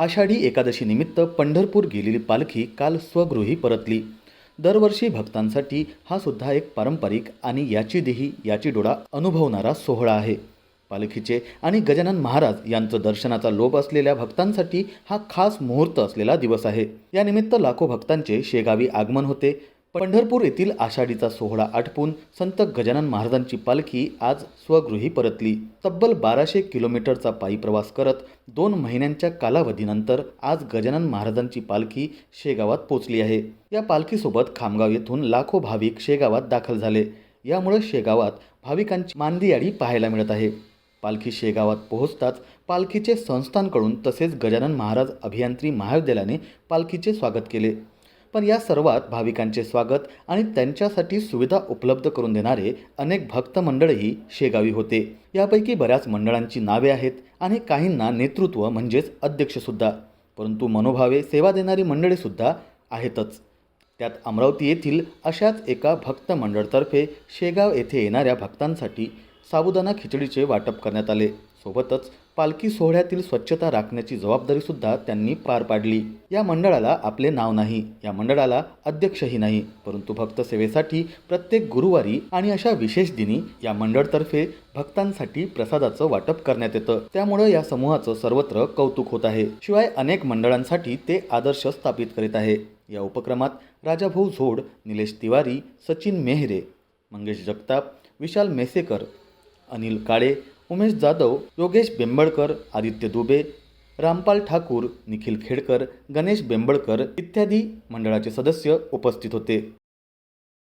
आषाढी एकादशीनिमित्त पंढरपूर गेलेली पालखी काल स्वगृही परतली. दरवर्षी भक्तांसाठी हा सुद्धा एक पारंपरिक आणि याची देही याची डोळा अनुभवणारा सोहळा आहे. पालखीचे आणि गजानन महाराज यांचं दर्शनाचा लोभ असलेल्या भक्तांसाठी हा खास मुहूर्त असलेला दिवस आहे. यानिमित्त लाखो भक्तांचे शेगावी आगमन होते. पंढरपूर येथील आषाढीचा सोहळा आटपून संत गजानन महाराजांची पालखी आज स्वगृही परतली. तब्बल बाराशे किलोमीटरचा पायी प्रवास करत दोन महिन्यांच्या कालावधीनंतर आज गजानन महाराजांची पालखी शेगावात पोचली आहे. या पालखीसोबत खामगाव येथून लाखो भाविक शेगावात दाखल झाले. यामुळे शेगावात भाविकांची मांदियाळी पाहायला मिळत आहे. पालखी शेगावात पोहोचताच पालखीचे संस्थांकडून तसेच गजानन महाराज अभियांत्री महाविद्यालयाने पालखीचे स्वागत केले. पण या सर्वात भाविकांचे स्वागत आणि त्यांच्यासाठी सुविधा उपलब्ध करून देणारे अनेक भक्त मंडळही शेगावी होते. यापैकी बऱ्याच मंडळांची नावे आहेत आणि काहींना नेतृत्व म्हणजेच अध्यक्षसुद्धा परंतु मनोभावे सेवा देणारी मंडळीसुद्धा आहेतच. त्यात अमरावती येथील अशाच एका भक्त मंडळतर्फे शेगाव येथे येणाऱ्या भक्तांसाठी साबुदाणा खिचडीचे वाटप करण्यात आले. सोबतच पालखी सोहळ्यातील स्वच्छता राखण्याची जबाबदारीसुद्धा त्यांनी पार पाडली. या मंडळाला आपले नाव नाही. या मंडळाला अध्यक्षही नाही. परंतु भक्त सेवेसाठी प्रत्येक गुरुवारी आणि अशा विशेष दिनी या मंडळतर्फे भक्तांसाठी प्रसादाचं वाटप करण्यात येतं. त्यामुळे या समूहाचं सर्वत्र कौतुक होत आहे. शिवाय अनेक मंडळांसाठी ते आदर्श स्थापित करीत आहे. या उपक्रमात राजाभाऊ झोड निलेश तिवारी सचिन मेहरे मंगेश जगताप विशाल मेसेकर अनिल काळे उमेश जाधव योगेश बेंबळकर आदित्य दुबे रामपाल ठाकूर निखिल खेडकर गणेश बेंबळकर इत्यादी मंडळाचे सदस्य उपस्थित होते.